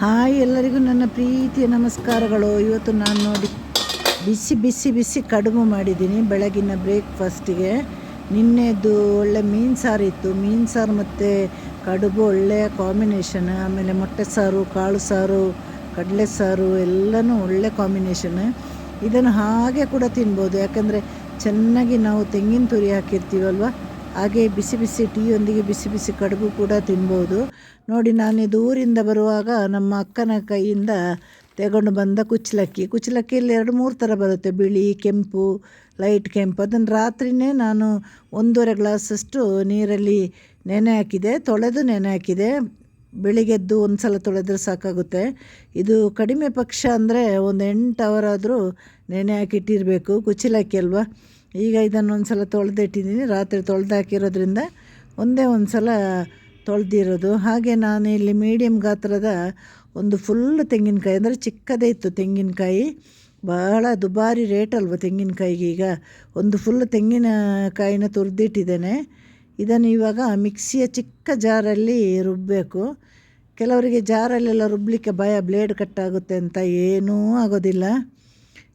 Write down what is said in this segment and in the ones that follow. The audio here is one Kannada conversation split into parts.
ಹಾಯ್ ಎಲ್ಲರಿಗೂ ನನ್ನ ಪ್ರೀತಿಯ ನಮಸ್ಕಾರಗಳು. ಇವತ್ತು ನಾನು ನೋಡಿ ಬಿಸಿ ಬಿಸಿ ಬಿಸಿ ಕಡುಬು ಮಾಡಿದ್ದೀನಿ ಬೆಳಗಿನ ಬ್ರೇಕ್ಫಾಸ್ಟಿಗೆ. ನಿನ್ನೆದು ಒಳ್ಳೆ ಮೀನು ಸಾರು ಇತ್ತು. ಮೀನು ಸಾರು ಮತ್ತು ಕಡುಬು ಒಳ್ಳೆಯ ಕಾಂಬಿನೇಷನ್, ಆಮೇಲೆ ಮೊಟ್ಟೆ ಸಾರು, ಕಾಳು ಸಾರು, ಕಡಲೆ ಸಾರು ಎಲ್ಲನೂ ಒಳ್ಳೆ ಕಾಂಬಿನೇಷನ್. ಇದನ್ನು ಹಾಗೆ ಕೂಡ ತಿನ್ಬೋದು. ಯಾಕಂದರೆ ಚೆನ್ನಾಗಿ ನಾವು ತೆಂಗಿನ ತುರಿ ಹಾಕಿರ್ತೀವಲ್ವ? ಹಾಗೆ ಬಿಸಿ ಬಿಸಿ ಟೀಯೊಂದಿಗೆ ಬಿಸಿ ಬಿಸಿ ಕಡುಬು ಕೂಡ ತಿನ್ಬೋದು. ನೋಡಿ, ನಾನು ಇದು ಊರಿಂದ ಬರುವಾಗ ನಮ್ಮ ಅಕ್ಕನ ಕೈಯಿಂದ ತಗೊಂಡು ಬಂದ ಕುಚ್ಚಲಕ್ಕಿ. ಕುಚ್ಚಲಕ್ಕಿಯಲ್ಲಿ ಎರಡು ಮೂರು ಥರ ಬರುತ್ತೆ. ಬಿಳಿ, ಕೆಂಪು ಲೈಟ್ ಕೆಂಪು. ಅದನ್ನು ರಾತ್ರಿಯೇ ನಾನು ಒಂದೂವರೆ ಗ್ಲಾಸಷ್ಟು ನೀರಲ್ಲಿ ನೆನೆ ಹಾಕಿದೆ. ತೊಳೆದು ನೆನೆ ಹಾಕಿದೆ. ಬೆಳಿಗ್ಗೆದ್ದು ಒಂದು ಸಲ ತೊಳೆದ್ರೆ ಸಾಕಾಗುತ್ತೆ. ಇದು ಕಡಿಮೆ ಪಕ್ಷ ಅಂದರೆ ಒಂದು ಎಂಟು ಅವರ್ ಆದರೂ ನೆನೆ ಹಾಕಿಟ್ಟಿರಬೇಕು. ಕುಚ್ಚಲಕ್ಕಿ ಅಲ್ವಾ? ಈಗ ಇದನ್ನು ಒಂದು ಸಲ ತೊಳೆದಿಟ್ಟಿದ್ದೀನಿ. ರಾತ್ರಿ ತೊಳೆದಾಕಿರೋದ್ರಿಂದ ಒಂದೇ ಒಂದು ಸಲ ತೊಳೆದಿರೋದು. ಹಾಗೆ ನಾನು ಇಲ್ಲಿ ಮೀಡಿಯಮ್ ಗಾತ್ರದ ಒಂದು ಫುಲ್ ತೆಂಗಿನಕಾಯಿ, ಅಂದರೆ ಚಿಕ್ಕದೇ ಇತ್ತು ತೆಂಗಿನಕಾಯಿ. ಬಹಳ ದುಬಾರಿ ರೇಟ್ ಅಲ್ವ ತೆಂಗಿನಕಾಯಿಗೆ ಈಗ. ಒಂದು ಫುಲ್ ತೆಂಗಿನಕಾಯಿನ ತುರಿದಿಟ್ಟಿದ್ದೇನೆ. ಇದನ್ನು ಇವಾಗ ಮಿಕ್ಸಿಯ ಚಿಕ್ಕ ಜಾರಲ್ಲಿ ರುಬ್ಬಬೇಕು ಕೆಲವರಿಗೆ ಜಾರಲ್ಲೆಲ್ಲ ರುಬ್ಬಲಿಕ್ಕೆ ಭಯ ಬ್ಲೇಡ್ ಕಟ್ಟಾಗುತ್ತೆ ಅಂತ ಏನೂ ಆಗೋದಿಲ್ಲ.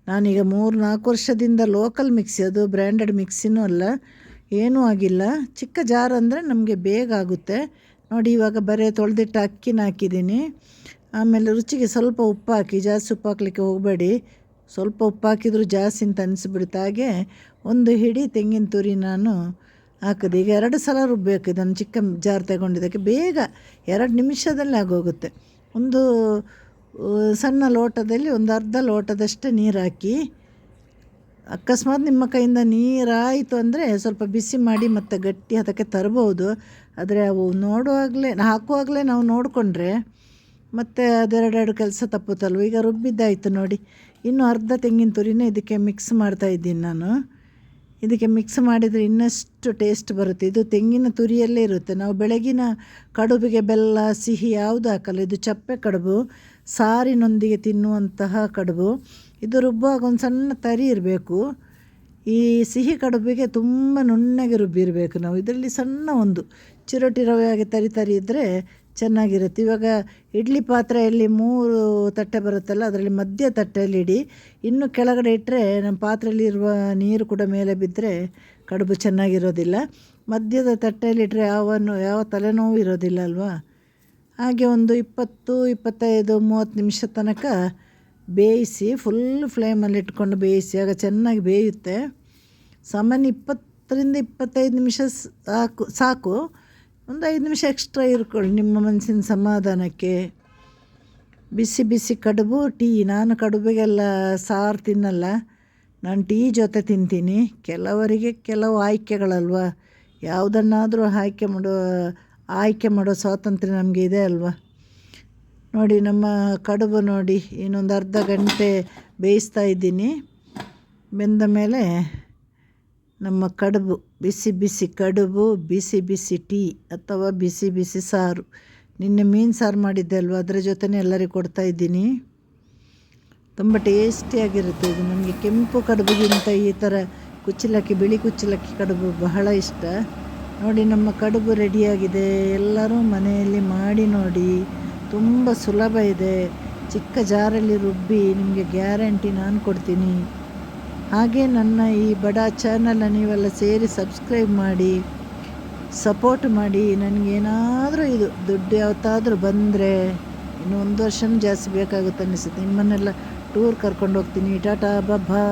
ನಾನೀಗ ಮೂರು ನಾಲ್ಕು ವರ್ಷದಿಂದ ಲೋಕಲ್ ಮಿಕ್ಸಿ ಅದು ಬ್ರ್ಯಾಂಡೆಡ್ ಮಿಕ್ಸಿನೂ ಅಲ್ಲ. ಏನೂ ಆಗಿಲ್ಲ. ಚಿಕ್ಕ ಜಾರ್ ಅಂದರೆ ನಮಗೆ ಬೇಗ ಆಗುತ್ತೆ. ನೋಡಿ, ಇವಾಗ ಬರೀ ತೊಳೆದಿಟ್ಟು ಅಕ್ಕಿನ ಹಾಕಿದ್ದೀನಿ. ಆಮೇಲೆ ರುಚಿಗೆ ಸ್ವಲ್ಪ ಉಪ್ಪು ಹಾಕಿ, ಜಾಸ್ತಿ ಉಪ್ಪು ಹಾಕ್ಲಿಕ್ಕೆ ಹೋಗಬೇಡಿ. ಸ್ವಲ್ಪ ಉಪ್ಪು ಹಾಕಿದರೂ ಜಾಸ್ತಿ ಅಂತ ಅನಿಸ್ಬಿಡುತ್ತೆ. ಹಾಗೆ ಒಂದು ಹಿಡಿ ತೆಂಗಿನ ತುರಿ ನಾನು ಹಾಕಿದೆ. ಈಗ ಎರಡು ಸಲ ರುಬ್ಬಬೇಕು ಇದನ್ನು ಚಿಕ್ಕ ಜಾರ್ ತಗೊಂಡಿದ್ದಕ್ಕೆ. ಬೇಗ ಎರಡು ನಿಮಿಷದಲ್ಲಿ ಆಗೋಗುತ್ತೆ. ಒಂದು ಸಣ್ಣ ಲೋಟದಲ್ಲಿ ಒಂದು ಅರ್ಧ ಲೋಟದಷ್ಟು ನೀರು ಹಾಕಿ, ಅಕಸ್ಮಾತ್ ನಿಮ್ಮ ಕೈಯಿಂದ ನೀರಾಯಿತು ಅಂದರೆ ಸ್ವಲ್ಪ ಬಿಸಿ ಮಾಡಿ ಮತ್ತು ಗಟ್ಟಿ ಅದಕ್ಕೆ ತರಬಹುದು ಆದರೆ ಅವು ನೋಡುವಾಗಲೇ, ಹಾಕುವಾಗಲೇ ನಾವು ನೋಡಿಕೊಂಡ್ರೆ ಮತ್ತು ಅದೆರಡೆರಡು ಕೆಲಸ ತಪ್ಪುತ್ತಲ್ವ? ಈಗ ರುಬ್ಬಿದ್ದಾಯಿತು ನೋಡಿ. ಇನ್ನೂ ಅರ್ಧ ತೆಂಗಿನ ತುರಿನೇ ಇದಕ್ಕೆ ಮಿಕ್ಸ್ ಮಾಡ್ತಾಯಿದ್ದೀನಿ ನಾನು. ಇದಕ್ಕೆ ಮಿಕ್ಸ್ ಮಾಡಿದರೆ ಇನ್ನಷ್ಟು ಟೇಸ್ಟ್ ಬರುತ್ತೆ. ಇದು ತೆಂಗಿನ ತುರಿಯಲ್ಲೇ ಇರುತ್ತೆ. ನಾವು ಬೆಳಗಿನ ಕಡುಬಿಗೆ ಬೆಲ್ಲ, ಸಿಹಿ ಯಾವುದು ಹಾಕಲ್ಲ, ಇದು ಚಪ್ಪೆ ಕಡುಬು, ಸಾರಿನೊಂದಿಗೆ ತಿನ್ನುವಂತಹ ಕಡುಬು. ಇದು ರುಬ್ಬುವಾಗ ಒಂದು ಸಣ್ಣ ತರಿ ಇರಬೇಕು. ಈ ಸಿಹಿ ಕಡುಬಿಗೆ ತುಂಬ ನುಣ್ಣಗೆ ರುಬ್ಬಿರಬೇಕು ನಾವು. ಇದರಲ್ಲಿ ಸಣ್ಣ ಒಂದು ಚಿರೋಟಿ ರವೆಯಾಗಿ ತರಿ ತರಿ ಇದ್ದರೆ ಚೆನ್ನಾಗಿರುತ್ತೆ. ಇವಾಗ ಇಡ್ಲಿ ಪಾತ್ರೆಯಲ್ಲಿ ಮೂರು ತಟ್ಟೆ ಬರುತ್ತಲ್ಲ, ಅದರಲ್ಲಿ ಮಧ್ಯ ತಟ್ಟೆಯಲ್ಲಿ ಇಡಿ. ಇನ್ನು ಕೆಳಗಡೆ ಇಟ್ಟರೆ ನಮ್ಮ ಪಾತ್ರೆಯಲ್ಲಿರುವ ನೀರು ಕೂಡ ಮೇಲೆ ಬಿದ್ದರೆ ಕಡುಬು ಚೆನ್ನಾಗಿರೋದಿಲ್ಲ. ಮಧ್ಯದ ತಟ್ಟೆಯಲ್ಲಿ ಇಟ್ಟರೆ ಯಾವನ್ನು ಯಾವ ತಲೆನೋವು ಇರೋದಿಲ್ಲ ಅಲ್ವಾ? ಹಾಗೆ ಒಂದು ಇಪ್ಪತ್ತು, ಇಪ್ಪತ್ತೈದು, ಮೂವತ್ತು ನಿಮಿಷ ತನಕ ಬೇಯಿಸಿ ಫುಲ್ ಫ್ಲೇಮಲ್ಲಿ ಇಟ್ಕೊಂಡು ಬೇಯಿಸಿ, ಆಗ ಚೆನ್ನಾಗಿ ಬೇಯುತ್ತೆ. ಸಾಮಾನ್ಯ ಇಪ್ಪತ್ತರಿಂದ ಇಪ್ಪತ್ತೈದು ನಿಮಿಷ ಸಾಕು ಸಾಕು. ಒಂದು ಐದು ನಿಮಿಷ ಎಕ್ಸ್ಟ್ರಾ ಇರ್ಕೊಳ್ಳಿ ನಿಮ್ಮ ಮನಸ್ಸಿನ ಸಮಾಧಾನಕ್ಕೆ. ಬಿಸಿ ಬಿಸಿ ಕಡುಬು, ಟೀ. ನಾನು ಕಡುಬಿಗೆಲ್ಲ ಸಾರು ತಿನ್ನಲ್ಲ. ನಾನು ಟೀ ಜೊತೆ ತಿಂತೀನಿ. ಕೆಲವರಿಗೆ ಕೆಲವು ಆಯ್ಕೆಗಳಲ್ವ? ಯಾವುದನ್ನಾದರೂ ಆಯ್ಕೆ ಮಾಡೋ ಆಯ್ಕೆ ಮಾಡೋ ಸ್ವಾತಂತ್ರ್ಯ ನಮಗೆ ಇದೆ ಅಲ್ವಾ? ನೋಡಿ, ನಮ್ಮ ಕಡುಬು ನೋಡಿ ಇನ್ನೊಂದು ಅರ್ಧ ಗಂಟೆ ಬೇಯಿಸ್ತಾ ಇದ್ದೀನಿ. ಬೆಂದ ಮೇಲೆ ನಮ್ಮ ಕಡುಬು, ಬಿಸಿ ಬಿಸಿ ಕಡುಬು, ಬಿಸಿ ಬಿಸಿ ಟೀ ಅಥವಾ ಬಿಸಿ ಬಿಸಿ ಸಾರು. ನಿನ್ನೆ ಮೀನು ಸಾರು ಮಾಡಿದ್ದೆ ಅಲ್ವ? ಅದರ ಜೊತೆನೇ ಎಲ್ಲರಿಗೂ ಕೊಡ್ತಾ ಇದ್ದೀನಿ. ತುಂಬ ಟೇಸ್ಟಿಯಾಗಿರುತ್ತೆ ಇದು. ನನಗೆ ಕೆಂಪು ಕಡುಬುಗಿಂತ ಈ ಥರ ಕುಚ್ಚಲಕ್ಕಿ, ಬಿಳಿ ಕುಚ್ಚಲಕ್ಕಿ ಕಡುಬು ಬಹಳ ಇಷ್ಟ. ನೋಡಿ, ನಮ್ಮ ಕಡುಬು ರೆಡಿಯಾಗಿದೆ. ಎಲ್ಲರೂ ಮನೆಯಲ್ಲಿ ಮಾಡಿ ನೋಡಿ. ತುಂಬ ಸುಲಭ ಇದೆ. ಚಿಕ್ಕ ಜಾರಲ್ಲಿ ರುಬ್ಬಿ ನಿಮಗೆ ಗ್ಯಾರಂಟಿ ನಾನು ಕೊಡ್ತೀನಿ. ಹಾಗೆ ನನ್ನ ಈ ಬಡ ಚಾನಲನ್ನು ನೀವೆಲ್ಲ ಸೇರಿ ಸಬ್ಸ್ಕ್ರೈಬ್ ಮಾಡಿ ಸಪೋರ್ಟ್ ಮಾಡಿ ನನಗೇನಾದರೂ ಇದು ದುಡ್ಡು ಯಾವತ್ತಾದರೂ ಬಂದರೆ ಇನ್ನು ಒಂದು ವರ್ಷನೂ ಜಾಸ್ತಿ ಬೇಕಾಗುತ್ತೆ ಅನ್ನಿಸುತ್ತೆ. ನಿಮ್ಮನ್ನೆಲ್ಲ ಟೂರ್ ಕರ್ಕೊಂಡು ಹೋಗ್ತೀನಿ ಟಾಟಾ ಬಬ್ಬಾ